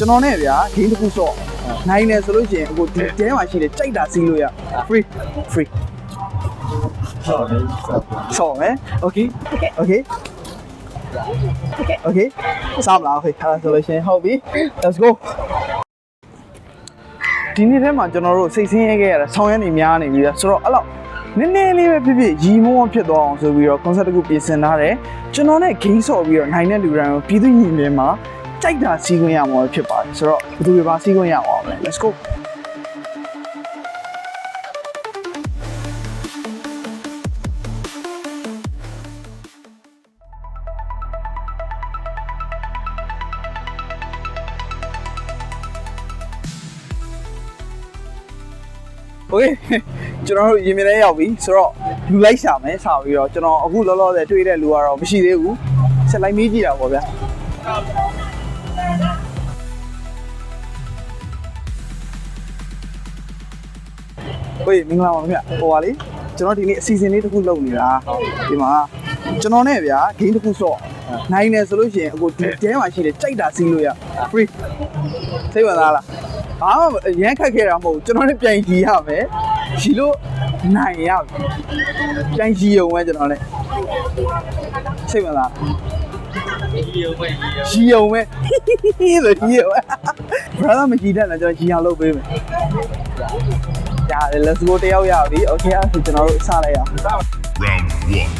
ကျွန်တော်နဲ့ဗျာ game တစ်ခုဆော့နိုင်တယ်ဆိုလို့ရှိရင်အခုဒီတဲမှာရှိတယ်ကြိုက်တာစီးလို့ရ free free ဆော့မယ် okay okay okay စားမလား okay အဲ့ဒါဆိုလို့ရှိရင်ဟုတ်ပြီ let's go ဒီနေ့ထဲမှာကျွန်တော်တို့စိတ်ဆင်းရဲခဲ့ရတာဆောင်းရမ်းနေများနေပြီလားဆိုတော့အဲ့လောက်နည်းနည်းလေးပဲဖြစ်ဖြစ်ရီမောဖြစ်သွားအောင်ဆိုပြီးတော့ concept တစ်ခုပြင်ဆင်ထားတယ်ကျွန်တော်နဲ့ game ဆော့ပြီးတော့နိုင်တဲ့လူတိုင်းကိုပြည်သူညီတွေမှာ ကြိုက်တာစီးခွင့်ရမှာဖြစ်ပါတယ်ဆိုတော့ဘယ်သူတွေပါစီးခွင့်ရအောင်လဲ let's go โอเคကျွန်တော်တို့ရင်မြင်ထဲရောက်ပြီဆိုတော့လူလိုက်ရှာမယ်စပြီးတော့ကျွန်တော်အခုလောလောဆယ်တွေ့တဲ့လူကတော့မရှိသေးဘူးဆက်လိုက်မေးကြည့်တာပေါ့ဗျာ ဟေးမင်္ဂလာပါခင်ဗျဟိုပါလေကျွန်တော်ဒီနေ့အစီအစဉ်လေးတစ်ခုလုပ်နေတာဒီမှာကျွန်တော်နဲ့ဗျာဂိမ်းတစ်ခုဆော့နိုင်တယ်ဆိုလို့ရှိရင်အခုဒီတဲမှာရှိတယ်ကြိုက်တာစီးလို့ရ free စိတ်ဝင်စားလားဘာမှရမ်းခက်ခဲတာမဟုတ်ဘူးကျွန်တော်နဲ့ပြန်ကြည့်ရမယ်ကြည့်လို့နိုင်ရပြီပြန်ကြည့်ရုံပဲကျွန်တော်နဲ့စိတ်ဝင်စားကြည့်ရုံပဲကြည့်လို့ကြည့်ရုံပဲ brother မကြည့်တတ်လားကျွန်တော်ကြည့်အောင်လုပ်ပေးမယ် ရတယ် let's go တယောက်ရပြီ okay အဲ့ဒါဆိုကျွန်တော်တို့စလိုက်ရအောင် Round one.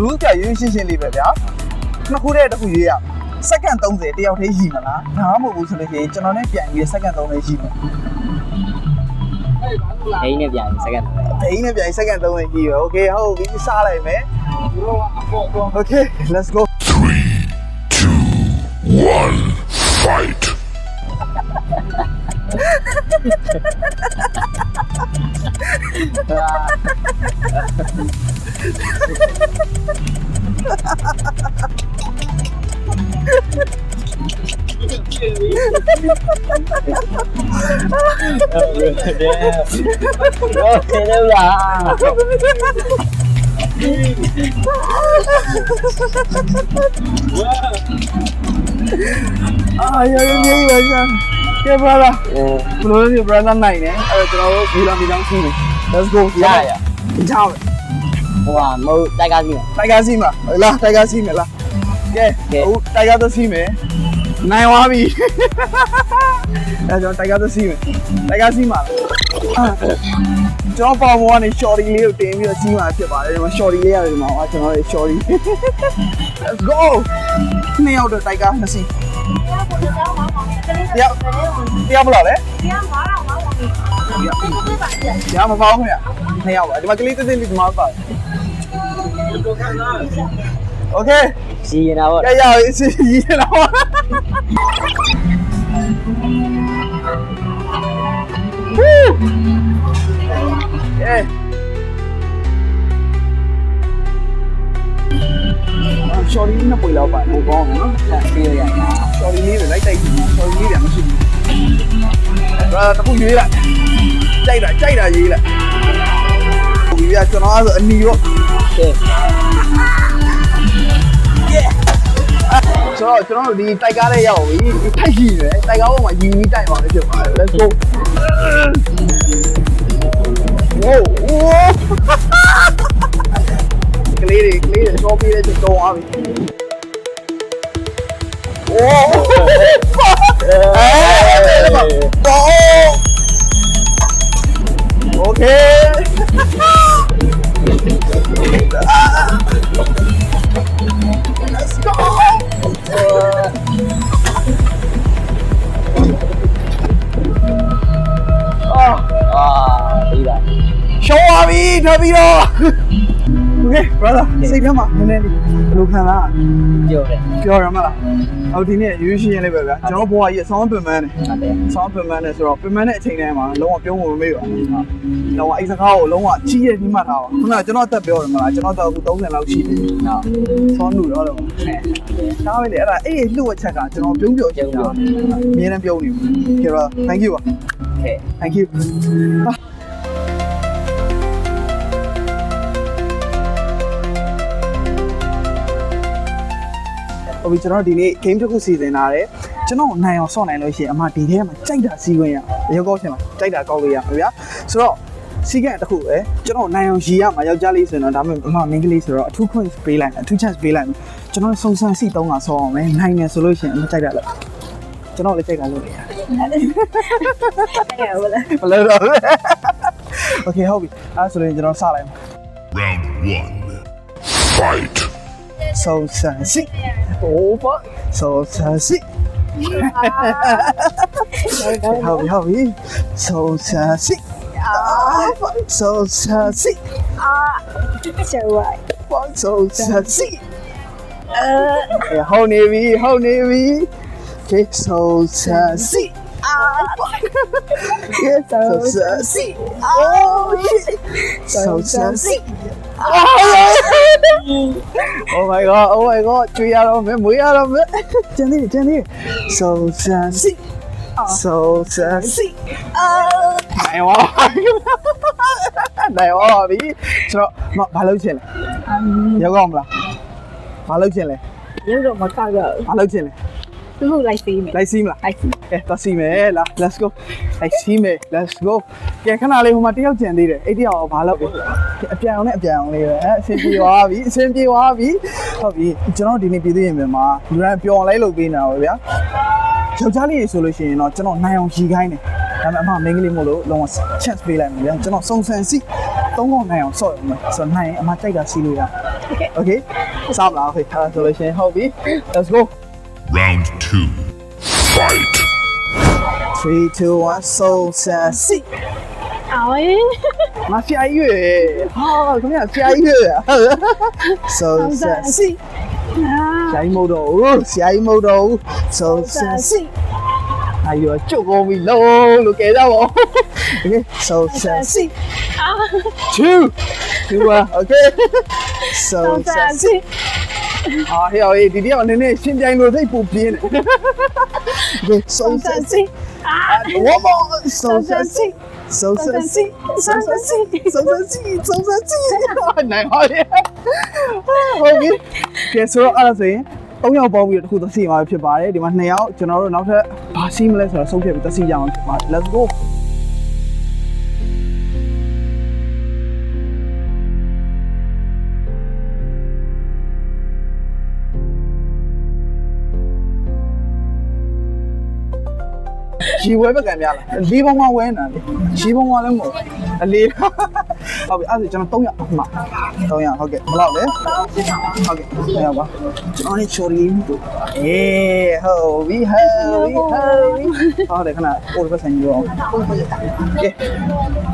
rule ကရိုးရှင်းရှင်းလေးပဲဗျာနှစ်ခုတည်းတစ်ခုရွေးရစက္ကန့်30တယောက်တည်းရှိမလားဒါမှမဟုတ်ဘူးဆိုလို့ရှိရင်ကျွန်တော်နဲ့ပြန်ပြီးစက္ကန့်30ရှိမယ်အိမ်နဲ့ပြန်စက္ကန့်ဒိန်းနဲ့ပြန်စက္ကန့်30ရှိရယ် okay ဟုတ်ပြီစလိုက်မယ် okay let's go Three, two, one, fight. Udah udah Ayo ini banyak ကဲ brother ဘယ်လိုလဲ brother နိုင်တယ်အဲ့တော့ကျွန်တော်တို့ဒီလာမီတောင်းစီးတယ် let's go ရရကြောက်ဟိုဟာမဟုတ်တိုက်ကားစီးမှာတိုက်ကားစီးမှာလာတိုက်ကားစီးမယ်လားကဲဟိုတိုက်ကားသစီးမယ်နိုင်သွားပြီအဲ့တော့တိုက်ကားသစီးမယ်တိုက်ကားစီးမှာကျွန်တော်ပေါင်မောကနေ shorty လေးကိုတင်ပြီးတော့စီးမှာဖြစ်ပါတယ်ဒီမှာ shorty လေးရတယ်ဒီမှာဟာကျွန်တော်ရဲ့ shorty let's go နှစ်ယောက်တော့တိုက်ကားမစီး စီးတယောက်တယောက်ဘယ်လောက်လဲရမပေါင်းခင်ဗျနှစ်ယောက်ပါဒီမှာကလေးတစ်သိန်းလေးဒီမှာပါ Okay စီရင်တာပေါ့ရရအစီကြီးရတော့ဟူးအဲ ရှော်ရီနဲ့ပွေလောက်ပါဟိုကောင်းနော်ပြေးရရရှော်ရီလေးတွေလိုက်တိုက်ကြည့်ရှော်ရီလေးတွေမရှိဘူးအဲ့ဒါတခုရွေးလိုက်ကြိုက်တာကြိုက်တာရေးလိုက်ဟိုပြကျွန်တော်အဲ့ဆိုအနီရောကဲဆိုတော့ကျွန်တော်တို့ဒီတိုက်ကားလေးရောက်ပြီဒီထိုက်ရှိတယ်တိုက်ကားပေါ်မှာယူပြီးတိုက်ပါမယ်ဖြစ်ပါတယ် let's go whoa whoa clear it, clear it. Go, clear it. Go, Avi. Oh! Okay. Let's go. Oh. Ah, mira. Show Avi, Ramiro. Okay brother စိတ်ထဲမှာနည်းနည်းလေးဘယ်လိုခံစားပြောတယ်ပြောရမလားအော်ဒီနေ့ရွေးရှင်းရင်းလေးပဲဗျာကျွန်တော်ဘွားကြီးအဆောင်ပင်ပန်းနေအဆောင်ပင်ပန်းနေဆိုတော့ပင်ပန်းတဲ့အချိန်တိုင်းမှာလုံးဝပြုံးဝင်မေ့ပါလုံးဝအိစကားကိုလုံးဝချီးရပြီးမှထားပါခုနကကျွန်တော်အသက်ပြောရမလားကျွန်တော်တော့အခု30လောက်ရှိပြီနော်ဆောင်းလို့တော့တော့ဒါပဲလေအဲ့ဒါအေးလှုပ်ဝချက်ကကျွန်တော်ပြုံးပြောချင်တာအများနဲ့ပြုံးနေပြီကျေတော့ thank you ပါ okay thank you ဟုတ်ပြီကျွန်တော်ဒီနေ့ game တစ်ခုစီစဉ်ထားတယ်ကျွန်တော်နိုင်အောင်ဆော့နိုင်လို့ရှိရင်အမဒီထဲမှာကြိုက်တာစီးခွင့်ရရုပ်ကောက်ချင်လားကြိုက်တာကောက်လို့ရမှာဗျာဆိုတော့စီကံတစ်ခုပဲကျွန်တော်နိုင်အောင်ရည်ရမှာယောက်ျားလေးဆိုရင်တော့ဒါမှမဟုတ်အမမင်းကလေးဆိုတော့အထူးခွင့်ပေးလိုက်မယ်အထူး chance ပေးလိုက်မယ်ကျွန်တော်စုံစမ်းစီတုံးတာဆော့အောင်မယ်နိုင်တယ်ဆိုလို့ရှိရင်အမကြိုက်တာလို့ကျွန်တော်လည်းကြိုက်တာလို့ရတယ်အဲ့ဟုတ်လားမလို့တော့ဘူး Okay ဟုတ်ပြီအဲ့ဒါဆိုရင်ကျွန်တော်စလိုက်မယ် Round one. Fight. စုံစမ်းစီဟိုပါစုံစမ်းစီဟုတ်ပြီဟုတ်ပြီစုံစမ်းစီစုံစမ်းစီကျော်ဝိုင်းပေါင်းစုံစမ်းစီအဲအေးဟုတ်နေပြီဟုတ်နေပြီ Okay စုံစမ်းစီ Yeah, so sassy. Oh, shit. So sassy. Oh my god, oh my god, ကျွေးရတော့မယ်မွေးရတော့မယ်ကျန်သေးတယ်ကျန်သေးတယ် So sassy. So sassy. နိုင်ဝါနိုင်ဝါပြီဆိုတော့မဘာလုပ်ချင်လဲရောက်ကောင်းမလားဘာလုပ်ချင်လဲရုပ်တော့မကောက်တော့ဘာလုပ်ချင်လဲ သူ့ကိုလိုက်စီးမယ်လိုက်စီးမလားလိုက်စီးကဲသွားစီးမယ်လာ let's go လိုက်စီးမယ် let's go ကဲခဏလေးဟိုမှာတယောက်ကြံသေးတယ်အဲ့တယောက်ဘာလုပ်လဲအပြန်အောင်နဲ့အပြန်အောင်လေးပဲအဆင်ပြေသွားပြီအဆင်ပြေသွားပြီဟုတ်ပြီကျွန်တော်ဒီနေ့ပြည်သူရင်မြန်မာလူတိုင်းပျော်လိုက်လို့ပေးနေတာပဲဗျာယောက်ျားလေးတွေဆိုလို့ရှိရင်တော့ကျွန်တော်နိုင်အောင်ရီခိုင်းတယ်ဒါပေမဲ့အမမင်းကလေးမို့လို့လုံးဝ chance ပေးလိုက်မယ်ဗျာကျွန်တော်စုံစမ်းစီသုံးကောင်နိုင်အောင်ဆော့ရမယ်ဆိုတော့နိုင်ရင်အမကြိုက်တာစီးလို့ရ Okay. okay စပါလား okay အဲ့ဒါဆိုလို့ရှိရင်ဟုတ်ပြီ let's go Round two. Fight. 3 2 1 so sassy အော်ရင်ငါဖျားရွေဟာခင်ဗျာဖျားရွေ so sassy ဖျားမဟုတ်တော့ဘူးဖျားမဟုတ်တော့ဘူး so sassy အယောကျုပ်ကောပြီလုံးလို့ကဲကြပါဦး okay so sassy 2 2 okay so ဆောဆာ sassy စီ အာဟဲ့ဟေးဒီတယောက်နည်းနည်းရှင်းပြိုင်လို့သိပ်ပူပြင်းတယ် okay so ဆောဆာ sassy စီ one more so sassy so sassy so ဆောဆာ sassy စီစုံစမ်းကြည့်စုံစမ်းကြည့်နိုင်ပါရဲ့ဟုတ်ပြီကဲဆိုတော့အဲ့ဒါဆိုရင်၃ယောက်ပေါင်းပြီးတော့တစ်ခုသစီမှာဖြစ်ပါတယ်ဒီမှာ၂ယောက်ကျွန်တော်တို့နောက်ထပ်ဘာစီးမလဲဆိုတော့ဆုံးဖြတ်ပြီးသစီကြအောင်ဖြစ်ပါတယ် let's go ရီဝဲပကံများလားလေးပေါင်းကဝဲနေတာလေရီပေါင်းကလည်းမဟုတ်အလေးဟုတ်ပြီအဲ့ဒါကျွန်တော်300အမှ300ဟုတ်ကဲ့ဘယ်လောက်လဲဟုတ်ကဲ့300ပါကျွန်တော်နေချော်ရီတို့အေးဟုတ်ပြီဟုတ်ပြီဟုတ်ပြီဟုတ်တယ်ခဏပို့ပတ်ဆိုင်ကြီးရောကဲ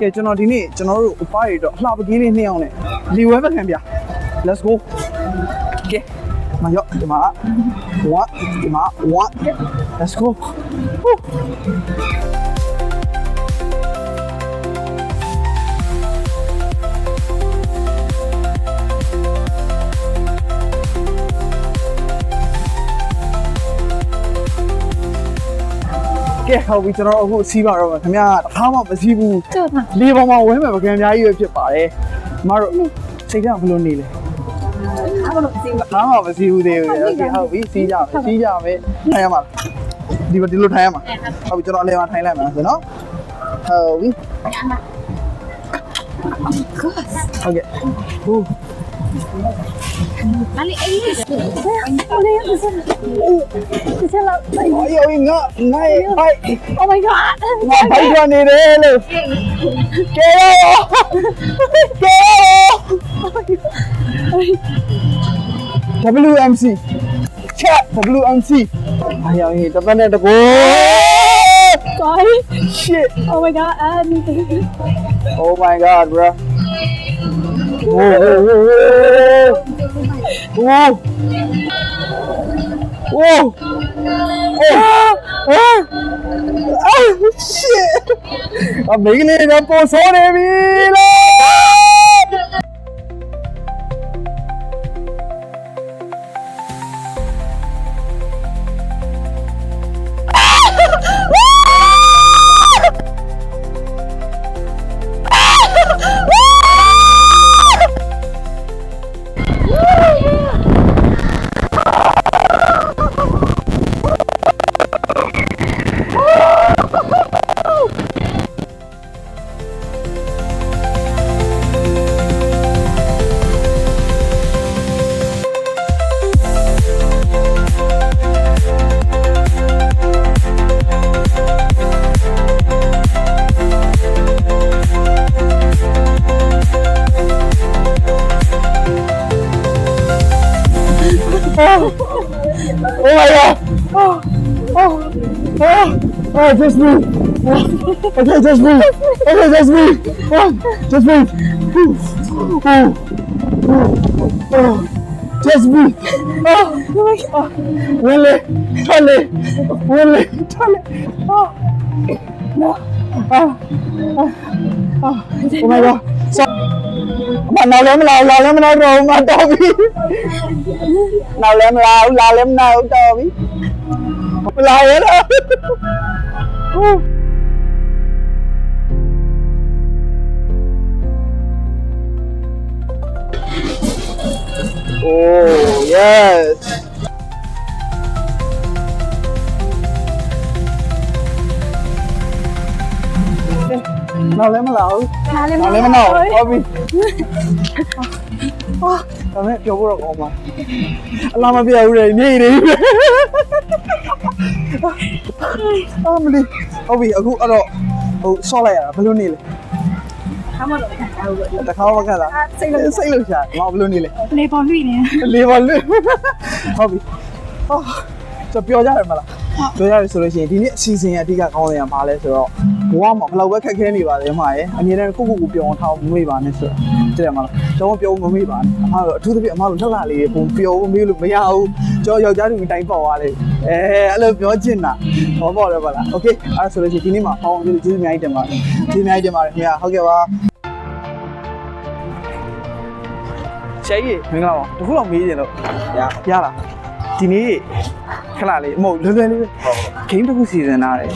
ကဲကျွန်တော်ဒီနေ့ကျွန်တော်တို့အပားတွေတော့အလှပကြီးလေးနှစ်ယောက်နဲ့လီဝဲပကံပြ let's go ကဲ မရောဒီမှာ1ဒီမှာ1 let's go Woo. ကဲဟုတ်ပြီကျွန်တော်အခုစီးပါတော့မယ်ခင်ဗျာတခါမှမစီးဘူးတော့တာလေးပေါ်မှာဝဲမယ်ပကံအများကြီးပဲဖြစ်ပါတယ်မတို့စိတ်ကဘယ်လိုနေလဲ အဲ့လိုစီးပါ တခါမှမစီးဘူးသေးဘူးโอเคဟုတ်ပြီစီးကြမယ်စီးကြမယ်ထိုင်ရမှာဒီဒီလိုထိုင်ရမှာဟုတ်ပြီကျွန်တော်အလဲမှာထိုင်လိုက်မှာဆိုနော်ဟုတ်ပြီဟုတ်ကဲ့ဟိုး အဲ့လေအေးအဲ့လေဒီစဒီစလောက်အယောငါငါရဲ့အိုက် Oh my god ငါဘိုက်ရနေတယ်လို့ကဲရောကဲရော WMC chat WMC အယောဟေးတပတ်နဲ့တကော Sorry shit Oh my god အဲ့ဒီ oh my god bro whoa whoa whoa whoa oh oh shit အမေက okay, just move. Okay, just move. Oh, just move. Oh, oh, oh, just move. Oh, oh my God. Willie, Tully, Willie, Tully. Oh, no. Oh, oh, oh, oh my God. So, မနောက်လည်းမလာဘူးလာလည်းမနောက်တော့ဘူးငါတော်ပြီနောက် Oh, yes. Nào lấy mà lẩu နားလည်း Nào lấy mà nào Bobby Tao mẹ cho bố được không mà Làm mà biểu rồi nhỉ đi À mà đi Bobby ở khu ở độ Ừ so lại à balloon đi lên ခါမတော့ဟုတ်ကဲ့ Tao khó bắt cả là စိတ်လို့ Xây lực chả Mà balloon đi lên လေပေါ်လွိနေလေးပါလေးဟုတ်ပြီအော်ကျွန်တော်ပြောကြရမလားပြောကြရဆိုလို့ရှိရင်ဒီနေ့အစီအစဉ်ရဲ့အဓိကကောင်းတဲ့ကဘာလဲဆိုတော့ဘဝမှာဘယ်လောက်ပဲခက်ခဲနေပါလေမှာရဲ့အမြဲတမ်းကိုယ့်ကိုယ်ကိုပြောင်းထားမမေ့ပါနဲ့ဆိုတော့ တဲ့မလားတော့ပြောမမေ့ပါနဲ့အမတို့အထူးသဖြင့်အမတို့လှလှလေးတွေပုံပြောမေ့လို့မရဘူးကျွန်တော်ယောက်ျားတူတိုင်းပေါက်သွားလေအဲအဲ့လိုပြောချင်တာဟောပေါ့လေပါလားโอเคအဲ့ဆိုလို့ရှိရင်ဒီနေ့မှာပေါင်းပြီးကျေးဇူးအများကြီးတင်ပါတယ်ကျေးဇူးအများကြီးတင်ပါတယ်ခင်ဗျာဟုတ်ကဲ့ပါရှေ့ကြီးမင်္ဂလာပါတခုတော့မေးကြလို့ ရ ရလားဒီနေ့ခဏလေးမဟုတ်လွယ်လွယ်လေးပဲ game တစ်ခုစီစဉ်ထားတယ်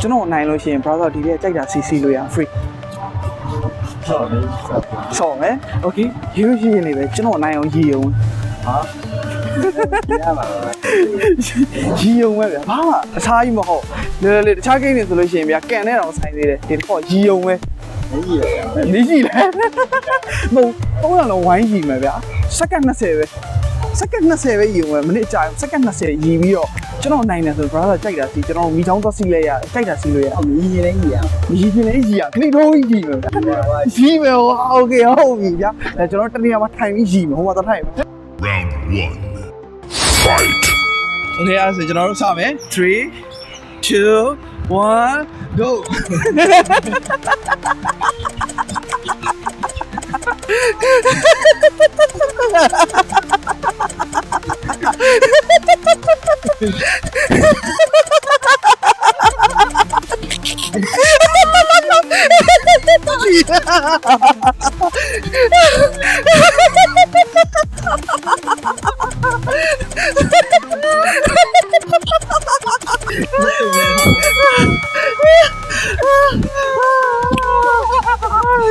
ကျွန်တော်နိုင်လို့ရှိရင် browser ဒီလေးကြိုက်တာ CC လို့ရ free ဟုတ်တယ်ဆော်မယ် okay ရေးလို့ရှိရင်လည်းပဲကျွန်တော်နိုင်အောင်ရည်အောင်ဟာရပါလားရည်အောင်ပဲဗျာဘာမှအစားကြီးမဟုတ်လွယ်လွယ်လေးတခြား game တွေဆိုလို့ရှိရင်ဗျာကန်နဲ့တော့ဆိုင်သေးတယ်ဒီတစ်ခေါက်ရည်အောင်ပဲမကြီးရနေကြည့်လဲမဟုတ်တော့တော့ဝိုင်းကြည့်မယ်ဗျာစက္ကန့်20ပဲ စက္ကန့်20ပဲရည်အောင်ပဲမိနစ်ကြာစက္ကန့်20ရည်ပြီးတော့ကျွန်တော်နိုင်တယ်ဆို browser ကြိုက်တာစီကျွန်တော်မိချောင်းသွားစီးလဲရကြိုက်တာစီးလို့ရ အောင်ကြီးနေကြီးရ ရည်ပြင်းလေးရည်ရခဏတော့ရည်မယ်ဗျာရည်မယ်ဟောโอเคဟုတ်ပြီဗျာအဲကျွန်တော်တနေ့မှာထိုင်ပြီးရည်မယ်ဟိုမှာတော့ထိုင်မယ် Round one. Fight. โอเคအဲ့ဒါဆိုကျွန်တော်တို့စမယ်3 2 1 go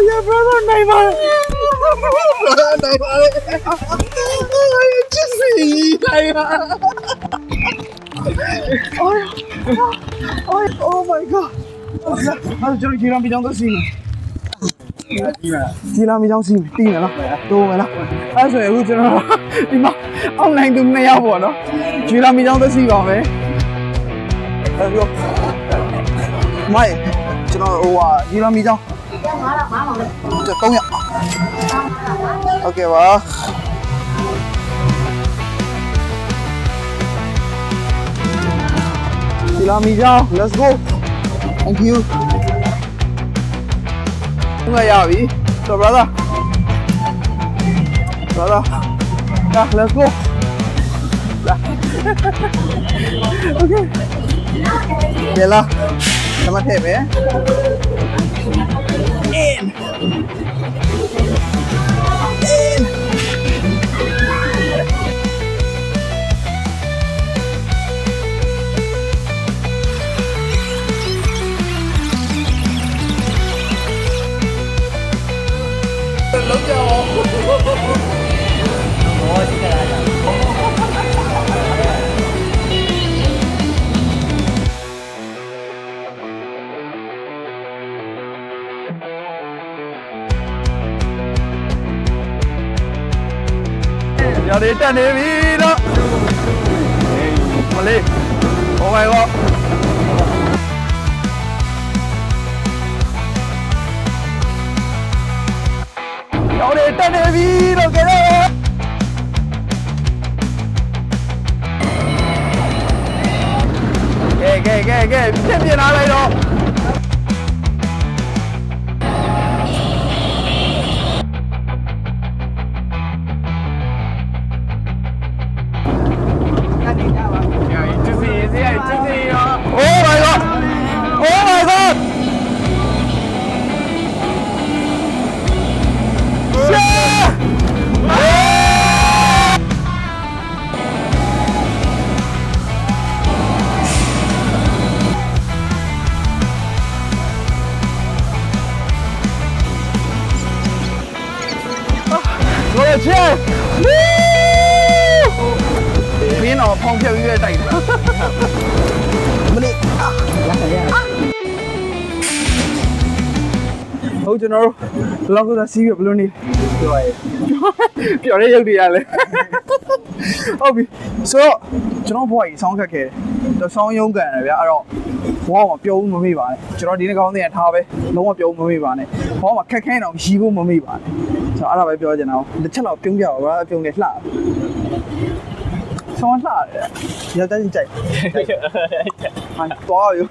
ရ brother နိုင်ပါ နိုင်ပါလေချစ်စီနိုင်ပါ Oh, oh my god. အဲ့ကျွန်တော်ဂျီရမ်ပီချောင်းသစီမယ်ကြီးပါဂျီရမ်ပီချောင်းစီမယ်တီးမယ်လားတိုးမယ်လားအဲ့ဆိုရင်အခုကျွန်တော်ဒီမှာ online သူနှစ်ယောက်ပေါ့နော်ဂျီရမ်ပီချောင်းသစီပါမယ်အဲ့ပြောမိုင်ကျွန်တော်ဟိုဟာဂျီရမ်ပီချောင်း được công nhận. Ok quá Chị làm mì rau, let's go. Thank you. Người à Vĩ So brother. Brother. Yeah, let's go. Dạ. Ok. Vậy là Cảm ơn thầy bé. In in လုံးကြအောင်ဘောကြီး ရရတက်နေပြီတော့မလေးဟိုဘိုင်ကောရရတက်နေပြီတော့ကြည့်တော့ကဲကဲကဲကဲပြင်ပြင်လာလိုက်တော့ ဟုတ်ကျွန်တော်တို့လောက်ကစားစီးပြဘလို့နေပြောရဲပြောရဲရုပ်တွေရလဲဟုတ်ပြီဆိုတော့ကျွန်တော်ဘွားကြီးဆောင်းခက်ခဲ့တယ်တော့ဆောင်းရုံးကန်တယ်ဗျာအဲ့တော့ဘွားမှာပြုံးမမေ့ပါနဲ့ကျွန်တော်ဒီနေ့ကောင်းတဲ့ထားပဲလုံးဝပြုံးမမေ့ပါနဲ့ဘွားမှာခက်ခဲတော့ရီးဖို့မမေ့ပါနဲ့ဆိုတော့အဲ့ဒါပဲပြောချင်တာတစ်ချက်တော့ပြုံးပြပါဗျာပြုံးနေလှဆောင်းလှတယ်ရတဲ့ကြိုက်ဟန်တော့ရော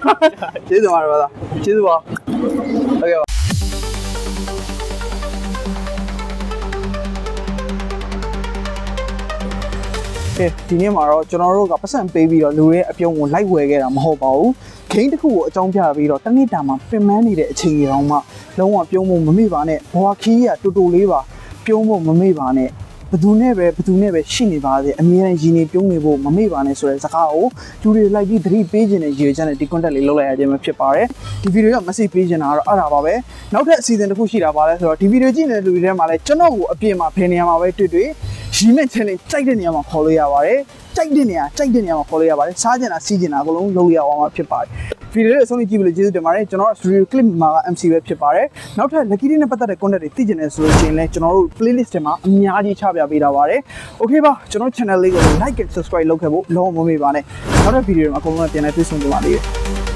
ကျေးဇူးပါတော့ကျေးဇူးပါဟုတ်ကဲ့ပါ ကဲဒီနေ့မှာတော့ကျွန်တော်တို့ကပတ်စံပေးပြီးတော့လူရဲ့အပြုံးကိုလိုက်ဝယ်ခဲ့တာမဟုတ်ပါဘူးဂိမ်းတစ်ခုကိုအကြောင်းပြပြီးတော့တစ်နေ့တာမှာပင်ပန်းနေတဲ့အချိန်ကြီးတော့မှလုံးဝပြုံးဖို့မမေ့ပါနဲ့ဘွားခီးရတူတူလေးပါပြုံးဖို့မမေ့ပါနဲ့ဘသူနဲ့ပဲဘသူနဲ့ပဲရှိနေပါစေအမြဲတမ်းရည်နေပြုံးနေဖို့မမေ့ပါနဲ့ဆိုတဲ့စကားကိုလူတွေလိုက်ပြီးသတိပေးခြင်းနဲ့ရည်ရွယ်ချက်နဲ့ဒီ content လေးလုပ်လိုက်ရခြင်းပဲဖြစ်ပါတယ်ဒီဗီဒီယိုက message ပေးခြင်းတာကတော့အဲ့ဒါပါပဲနောက်ထပ်အစီအစဉ်တစ်ခုရှိတာပါလဲဆိုတော့ဒီဗီဒီယိုကြည့်နေတဲ့လူတွေထဲမှာလည်းကျွန်တော်ကိုအပြင်မှာဖယ်နေရမှာပဲတွေ့တွေ့ ရီမဲ့ challenge ကြိုက်တဲ့နေရာမှာခေါ်လို့ရပါတယ်ကြိုက်တဲ့နေရာကြိုက်တဲ့နေရာမှာခေါ်လို့ရပါတယ်စားကျင်တာစီးကျင်တာအကုန်လုံးလုပ်ရအောင်မှာဖြစ်ပါတယ်ဗီဒီယိုလေးအဆုံးထိကြည့်ပြီးလို့ကျေးဇူးတင်ပါတယ်ကျွန်တော်တို့ studio clip မှာက MC ပဲဖြစ်ပါတယ်နောက်ထပ် lucky day နဲ့ပတ်သက်တဲ့ content တွေသိကျင်တယ်ဆိုလို့ရှိရင်လည်းကျွန်တော်တို့ playlist ထဲမှာအများကြီးချပြပေးတာပါတယ် okay ပါကျွန်တော် channel လေးကို like and subscribe လုပ်ခဲ့ဖို့လုံးဝမမေ့ပါနဲ့နောက်ထပ်ဗီဒီယိုတွေမှာအကုန်လုံးပြန်လည်တွေ့ဆုံကြပါလိမ့်မယ်